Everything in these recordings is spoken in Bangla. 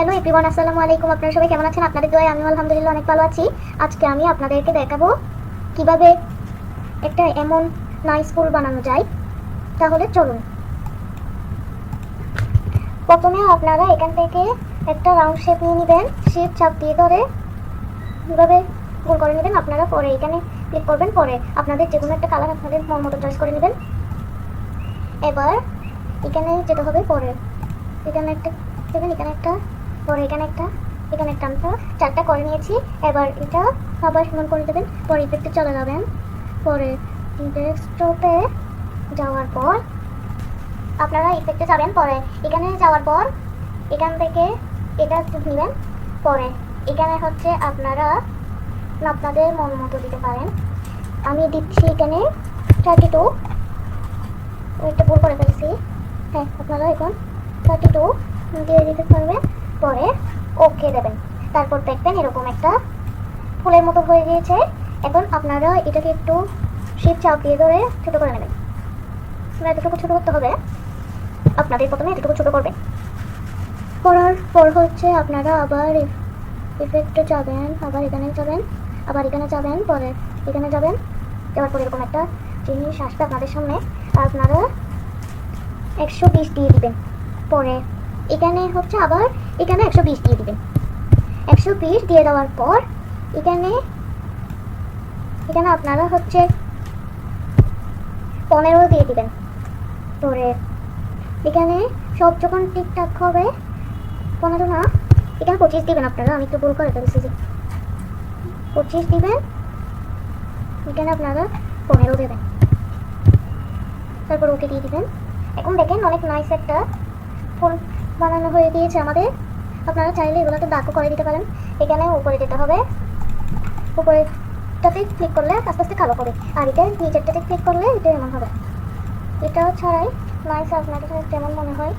হ্যালো এভরিওয়ান আসসালামু আলাইকুম। আপনারা সবাই কেমন আছেন? আপনাদের দোয়ায় আমি আলহামদুলিল্লাহ অনেক ভালো আছি। আজকে আমি আপনাদেরকে দেখাবো কীভাবে একটা এমন নাইস ফুল বানানো যায়। তাহলে চলুন। প্রথমে আপনারা এখান থেকে একটা রাউন্ড শেপ নিয়ে নেবেন। শেপ চাপ দিয়ে ধরে এভাবে গোল করে নেবেন আপনারা পরে এখানে ক্লিক করবেন। পরে আপনাদের যে কোনো একটা কালার আপনাদের মন মতো চয়েস করে নেবেন। এবার এখানে যেতে হবে পরে। এখানে একটা এখানে একটা পরে এখানে একটা এখানে একটা আমরা চারটা করে নিয়েছি। এবার এটা আবার সমান করে দেবেন, পরে ইফেক্টে চলে যাবেন। পরে ডেস্কটপে যাওয়ার পর আপনারা ইফেক্টে যাবেন পরে। এখানে যাওয়ার পর এখান থেকে এটা নেবেন পরে। এখানে হচ্ছে আপনারা আপনাদের মন মতো দিতে পারেন। আমি দিচ্ছি এখানে থার্টি টু ওইটা ভুল করে ফেলছি। হ্যাঁ আপনারা এখন থার্টি টু দিয়ে দিতে পারবেন। পরে ওকে দেবেন। তারপর দেখবেন এরকম একটা ফুলের মতো হয়ে গিয়েছে। এখন আপনারা এটাকে একটু শীত চাপ দিয়ে ধরে ছোটো করে নেবেন। এতটুকু ছোটো করতে হবে। আপনাদের প্রথমে এতটুকু ছোটো করবেন। করার পর হচ্ছে আপনারা আবার ইফেক্টে যাবেন, আবার এখানে যাবেন, আবার এখানে যাবেন, পরে এখানে যাবেন। যাওয়ার পর এরকম একটা জিনিস আসবে আপনাদের সামনে। আপনারা একশো বিশ দিয়ে দিবেন। পরে এখানে হচ্ছে আবার এখানে একশো বিশ দিয়ে দিবেন। একশো বিশ দিয়ে দেওয়ার পর এখানে এখানে আপনারা হচ্ছে পনেরো দিয়ে দিবেন। পরে এখানে সব যখন ঠিকঠাক হবে, পনেরো না, এখানে পঁচিশ দিবেন আপনারা, আমি একটু ভুল করে ফেলছি যে। পঁচিশ দিবেন, এখানে আপনারা পনেরো দেবেন। তারপর ওকে দিয়ে দিবেন। এখন দেখেন অনেক নাইস একটা ফুল বানানো হয়ে গিয়েছে আমাদের। আপনারা চাইলে এগুলোতে দাগও করে দিতে পারেন। এখানে উপরে যেতে হবে। উপরেটাতে ক্লিক করলে আস্তে আস্তে কালো করে আর এটা নিচেরটাতে ক্লিক করলে এটা এমন হবে। এটাও ছাড়াই নাইস আপনাদের কেমন মনে হয়?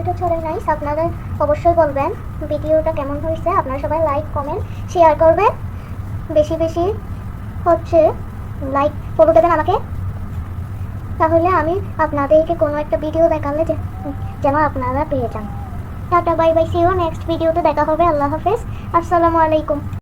এটা ছাড়াই নাইস আপনারা অবশ্যই বলবেন ভিডিওটা কেমন হয়েছে। আপনারা সবাই লাইক কমেন্ট শেয়ার করবেন। বেশি বেশি হচ্ছে লাইক ফলো দেবেন আমাকে। তাহলে আমি আপনাদেরকে কোনো একটা ভিডিও দেখালে যেন আপনারা পেয়ে যান। Tata bye bye see you next ভিডিওতে দেখা হবে আল্লাহ হাফেজ আসসালামু আলাইকুম।